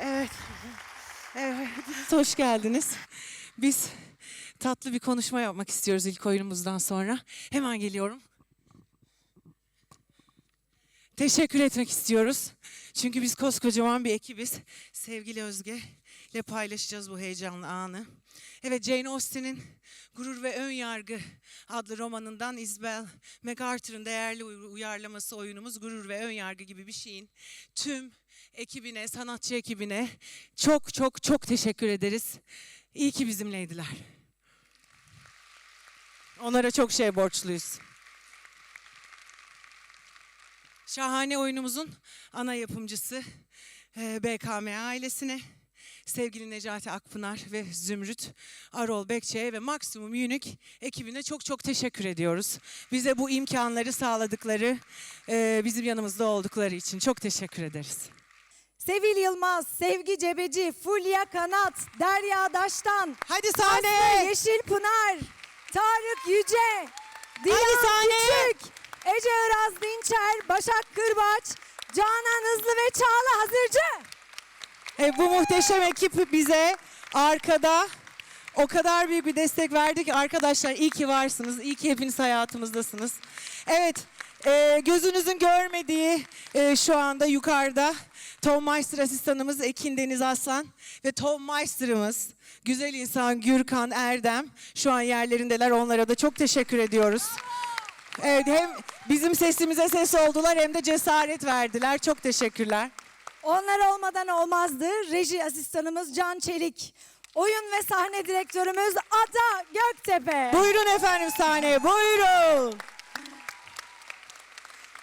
Evet. Evet. Hoş geldiniz. Biz tatlı bir konuşma yapmak istiyoruz ilk oyunumuzdan sonra. Hemen geliyorum. Teşekkür etmek istiyoruz. Çünkü biz koskocaman bir ekibiz. Sevgili Özge ile paylaşacağız bu heyecanlı anı. Evet Jane Austen'in Gurur ve Ön Yargı adlı romanından Isabel MacArthur'ın değerli uy- uyarlaması oyunumuz Gurur ve Ön Yargı gibi bir şeyin tüm ekibine, sanatçı ekibine çok çok çok teşekkür ederiz. İyi ki bizimleydiler. Onlara çok şey borçluyuz. Şahane oyunumuzun ana yapımcısı e, BKM ailesine, sevgili Necati Akpınar ve Zümrüt Arol Bekçe'ye ve Maksimum Unique ekibine çok çok teşekkür ediyoruz. Bize bu imkanları sağladıkları, e, bizim yanımızda oldukları için çok teşekkür ederiz. Sevil Yılmaz, Sevgi Cebeci, Fulya Kanat, Derya Daştan, Hadi Aslı sahneye! Yeşil Pınar, Tarık Yüce, Dilan! Küçük, Ece Iraz Dinçer, Başak Kırbaç, Canan Hızlı ve Çağla Hazırcı. E, bu muhteşem ekip bize arkada o kadar büyük bir destek verdi ki arkadaşlar iyi ki varsınız. iyi ki hepiniz hayatımızdasınız. Evet e, gözünüzün görmediği e, şu anda yukarıda Tom Meister asistanımız Ekin Deniz Aslan ve Tom Meister'ımız güzel insan Gürkan Erdem şu an yerlerindeler. Onlara da çok teşekkür ediyoruz. Evet hem bizim sesimize ses oldular hem de cesaret verdiler. Çok teşekkürler. Onlar olmadan olmazdı. Reji asistanımız Can Çelik. Oyun ve sahne direktörümüz Ada Göktepe. Buyurun efendim sahneye buyurun.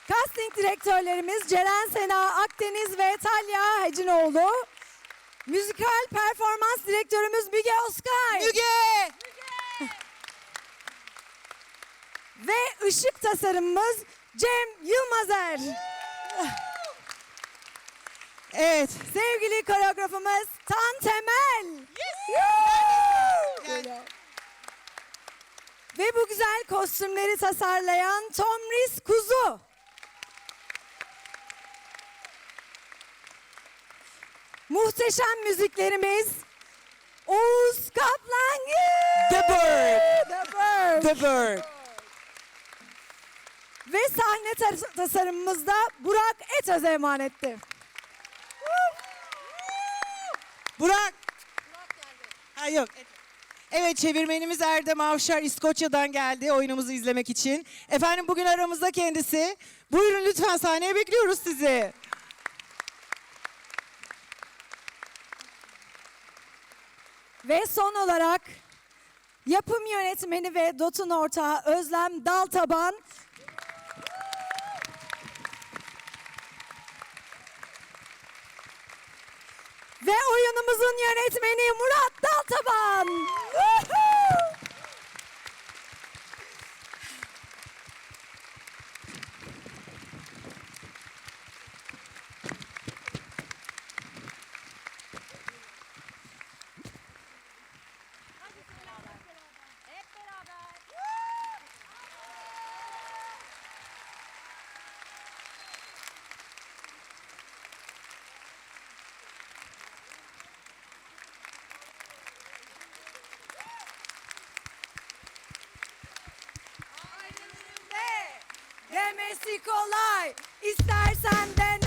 Casting direktörlerimiz Ceren Sena Akdeniz ve Talya Hecinoğlu. Müzikal performans direktörümüz Müge Oskay. Müge. Ve ışık tasarımımız Cem Yılmazer. Evet. Sevgili koreografımız Tan Temel. Gel. Ve bu güzel kostümleri tasarlayan Tomris Kuzu. Muhteşem müziklerimiz Oğuz Kaplangı. The Bird. The Bird. The Bird. Ve sahne tas- tasarımımız da Burak Etöz'e emanetti. Burak. Ha yok. Evet çevirmenimiz Erdem Avşar İskoçya'dan geldi oyunumuzu izlemek için. Efendim bugün aramızda kendisi. Buyurun lütfen sahneye bekliyoruz sizi. Ve son olarak yapım yönetmeni ve Dot'un ortağı Özlem Daltaban. Ve oyunumuzun yönetmeni Murat Daltaban. Demesi kolay, istersen de